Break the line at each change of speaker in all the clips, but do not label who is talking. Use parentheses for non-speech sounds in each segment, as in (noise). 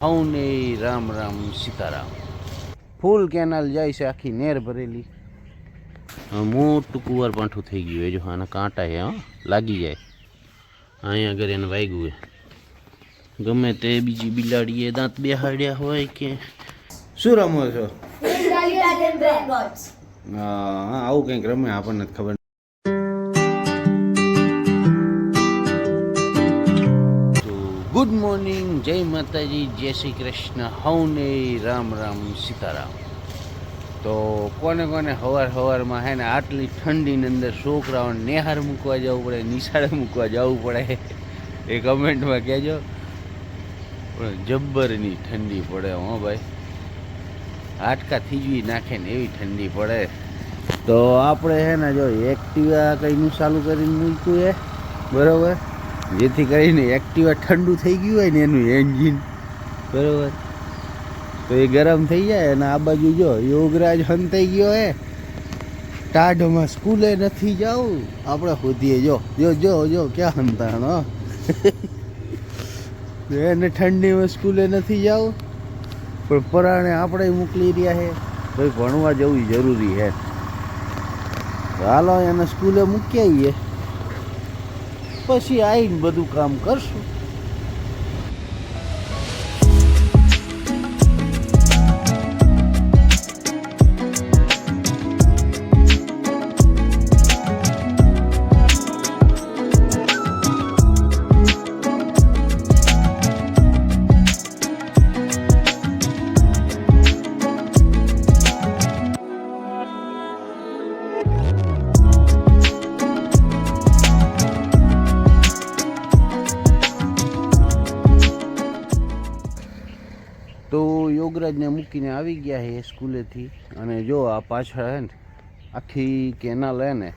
હવને Ram Ram Sitaram. Full canal જાય છે આખી નેર ભરેલી. મોટું કુંવર પાંઠું થઈ ગયું એ જો આના કાંટા છે હા લાગી જાય. અહીંયા આગળ એને વાગ્યું છે ગમે તે બીજી બિલાડીએ દાંત બેહાડ્યા હોય કે શું રમો છો? હા આવું કંઈક રમે આપણને જ ખબર ગુડ મોર્નિંગ, જય માતાજી, જય શ્રી કૃષ્ણ, હવને રામ રામ, સીતારામ. તો કોને કોને હવાર હવારમાં હે ને આટલી ઠંડીની અંદર છોકરાઓને નિહાર મૂકવા જવું પડે, નિશાળે મૂકવા જવું પડે, એ કમેન્ટમાં કહેજો. પણ જબ્બરની ઠંડી પડે હો ભાઈ. હાટકા થીજવી નાખે ને એવી ઠંડી પડે. તો આપણે હે ને જો એક્ટિવા કંઈનું ચાલુ કરીને મૂક્યું એ બરોબર? જેથી કરીને એક્ટિવા ઠંડુ થઈ ગયું હોય ને એનું એન્જિન. બરોબર? તો એ ગરમ થઈ જાય અને આ બાજુ જો, યોગરાજ હંતાઈ ગયો હે. ટાઢમાં સ્કૂલે નથી જાવું આપણે શોધીએ જો જો જો જો, ક્યાં હંતાણો એને ઠંડીમાં સ્કૂલે નથી જાવું પણ પરાણે આપણે મોકલી રહ્યા છે ભાઈ ભણવા જવું જરૂરી છે હાલો, એને સ્કૂલે મૂકી આવીએ. પછી આવીને બધું કામ કરશું. યોગરાજને મૂકીને આવી ગયા છે સ્કૂલેથી. અને જો આ પાછળ હે ને, આખી કેનાલ હે ને,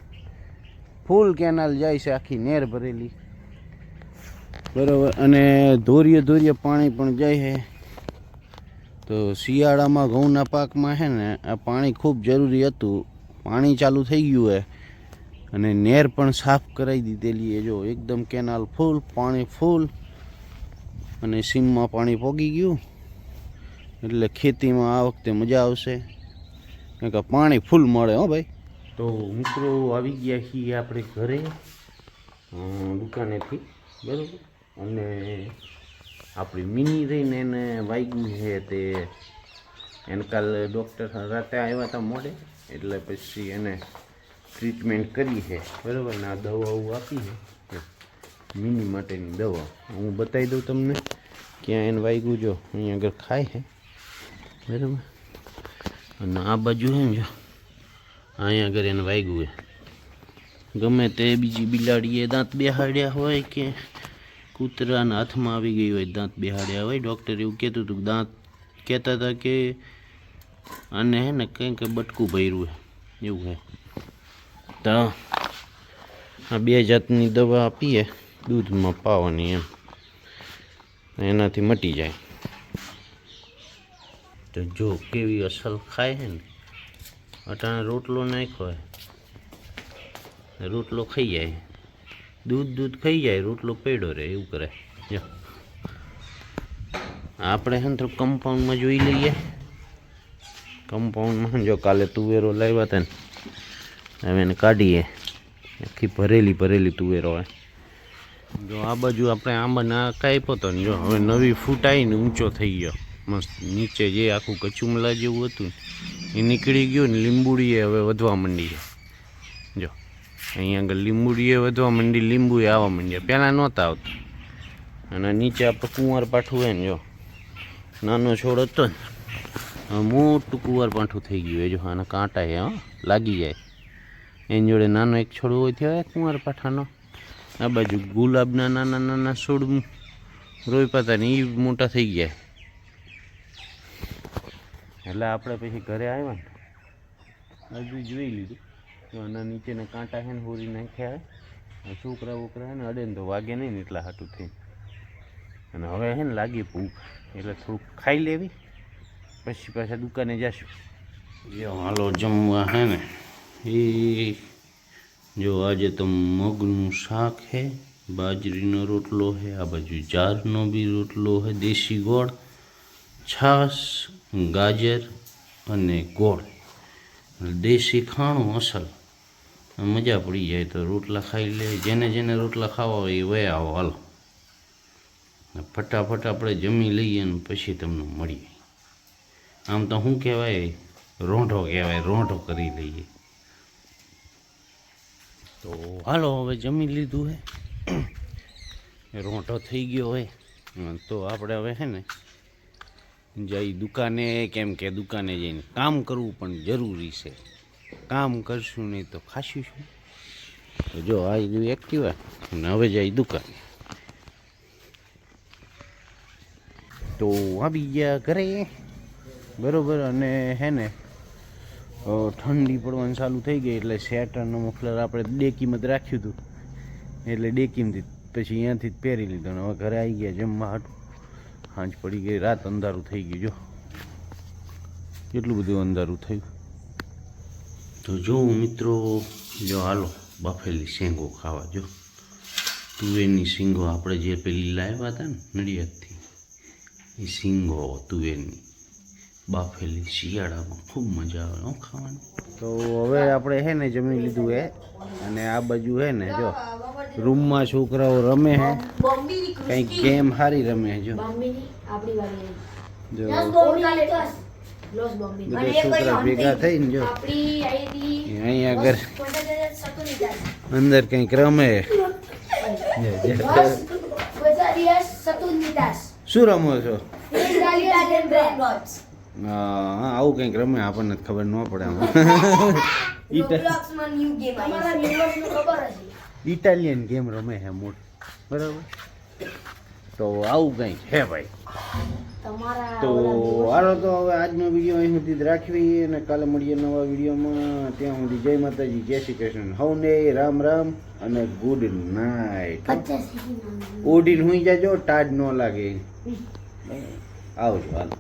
ફૂલ કેનાલ જાય છે, આખી નેર ભરેલી. બરાબર, અને ધોરીએ ધોરીએ પાણી પણ જાય છે. તો શિયાળામાં ઘઉંના પાકમાં છે ને, આ પાણી ખૂબ જરૂરી હતું. પાણી ચાલુ થઈ ગયું હે. અને નેર પણ સાફ કરાવી દીધેલી એ જો, એકદમ કેનાલ ફૂલ, પાણી ફૂલ. અને સીમમાં પાણી પોગી ગયું. એટલે ખેતીમાં આ વખતે મજા આવશે. કારણ કે પાણી ફૂલ મળે, હો ભાઈ. તો મિત્રો આવી ગયા છીએ આપણે ઘરે દુકાનેથી, બરાબર? અને આપણી મિની રહીને એને વાગ્યું છે તે, એને કાલ ડૉક્ટર રાતે આવ્યા હતા મોડે, એટલે પછી એને ટ્રીટમેન્ટ કરી છે, બરાબર? ને આ દવાઓ આપી છે મિની માટેની દવા. હું બતાવી દઉં તમને, ક્યાં એને વાગ્યું જો, અહીંયા આગળ ખાય છે. બરાબર. અને આ બાજુ છે ને જો, અહીંયા આગળ એને વાગ્યું છે. ગમે તે બીજી બિલાડીએ દાંત બેહાડ્યા હોય કે કૂતરાના હાથમાં આવી ગઈ હોય દાંત બેહાડ્યા હોય ડૉક્ટર એવું કહેતું હતું દાંત, કહેતા હતા કે આને હે ને કંઈક બટકું ભર્યું છે, એવું હે તો આ બે જાતની દવા આપીએ, દૂધમાં પાવાની એમ. એનાથી મટી જાય. તો જો કેવી અસલ ખાય છે ને, અટાણે રોટલો નાખ્યો હોય રોટલો ખાઈ જાય. દૂધ દૂધ ખાઈ જાય, રોટલો પડ્યો રહે, એવું કરે. જો. આપણે છે તો કમ્પાઉન્ડમાં જોઈ લઈએ. કમ્પાઉન્ડમાં જો કાલે તુવેરો લાવ્યા હતા ને, હવે એને કાઢીએ. આખી ભરેલી ભરેલી તુવેરો હોય જો આ બાજુ આપણે આંબા ના કાપ્યો હતો ને જો, હવે નવી ફૂટ આવીને ઊંચો થઈ ગયો. મસ્ત. નીચે જે આખું કચુમલા જેવું હતું, એ નીકળી ગયું ને લીંબુડીએ હવે વધવા માંડી છે. જો, અહીંયા આગળ લીંબુડીએ વધવા માંડી, લીંબુએ આવવા માંડ્યા. પહેલાં નહોતા આવતા. અને નીચે આપણે કુંવાર પાઠું હોય ને, જો, નાનો છોડ હતો ને મોટું કુંવાર પાઠું થઈ ગયું. એ જો, આના કાંટા એ લાગી જાય. એની જોડે નાનો એક છોડ હોય થયો કુંવારપાઠાનો આ બાજુ ગુલાબના નાના નાના છોડ રોઈ પાતા ને એ મોટા થઈ ગયા. એટલે આપણે પછી ઘરે આવ્યા ને હજુ જોઈ લીધું. તો આના નીચેના કાંટા છે ને હોરી નાખ્યા છોકરા બોકરા છે ને અડે ને તો વાગે નહીં ને એટલા હાટું થઈને. અને હવે છે ને લાગી ભૂખ. એટલે થોડુંક ખાઈ લેવી. પછી પાછા દુકાને જશું. જો હાલો જમવા હે ને. એ જો આજે તો મગનું શાક છે બાજરીનો રોટલો છે આ બાજુ જારનો બી રોટલો છે દેશી ગોળ છાશ ગાજર અને ગોળ. દેશી ખાણું અસલ. મજા પડી જાય તો રોટલા ખાઈ લે. જેને જેને રોટલા ખાવા હોય એ વયા આવો, હાલો. ફટાફટ આપણે જમી લઈએ ને પછી તમને મળીએ. આમ તો શું કહેવાય? રોંઢો કહેવાય. રોંઢો કરી લઈએ. તો હાલો, હવે જમી લીધું હે. (coughs) રોંઢો થઈ ગયો હોય તો આપણે હવે છે ને જઈ દુકાને કેમ કે દુકાને જઈને કામ કરવું પણ જરૂરી છે. કામ કરશું નહીં તો ખાશું શું? તો જો, આ રહ્યું એક્ટિવા અને હવે જઈ દુકાને. તો આવી ગયા ઘરે, બરોબર, અને હે ને ઠંડી પડવાનું ચાલુ થઈ ગઈ એટલે શેટરનો મફલર આપણે ડેકીમાં જ રાખ્યું હતું. એટલે ડેકીમાંથી પછી અહીંયાથી જ પહેરી લીધો ને હવે ઘરે આવી ગયા જમવા હાટું. સાંજ પડી ગઈ, રાત અંધારું થઈ ગયું, જો. કેટલું બધું અંધારું થયું. તો જો મિત્રો, જો હાલો, બાફેલી શેંગો ખાવા, જો. તુવેરની શીંગો આપણે જે પેલી લાવ્યા હતા ને, નડિયાદથી, એ શીંગો તુવેરની બાફેલી શિયાળામાં ખૂબ મજા આવે, હું, ખાવાની. તો હવે આપણે હે ને જમી લીધું હે, અને આ બાજુ હે ને, જો. રૂમમાં છોકરાઓ રમે હે. કંઈક ગેમ હારી રમે હે જો. જો. બધા છોકરા ભેગા થઈને જો.
અહીં
અહીંયા આગળ અંદર કંઈક રમે. શું રમો છો? હા આવું કંઈક રમે આપણને ખબર ન પડે (laughs) ઇટાલિયન ગેમ રમે છે મોટ બરાબર? તો આવું કંઈ છે ભાઈ. તો હાલો તો હવે આજનો વીડિયો અહીં સુધી જ રાખવી અને કાલે મળીએ નવા વિડીયોમાં. ત્યાં સુધી જય માતાજી જય શ્રી કૃષ્ણ. હવને રામ રામ અને ગુડ નાઇટ. ઓડીને હુઈ જાજો ટાઢ ન લાગે. આવજો હાલો.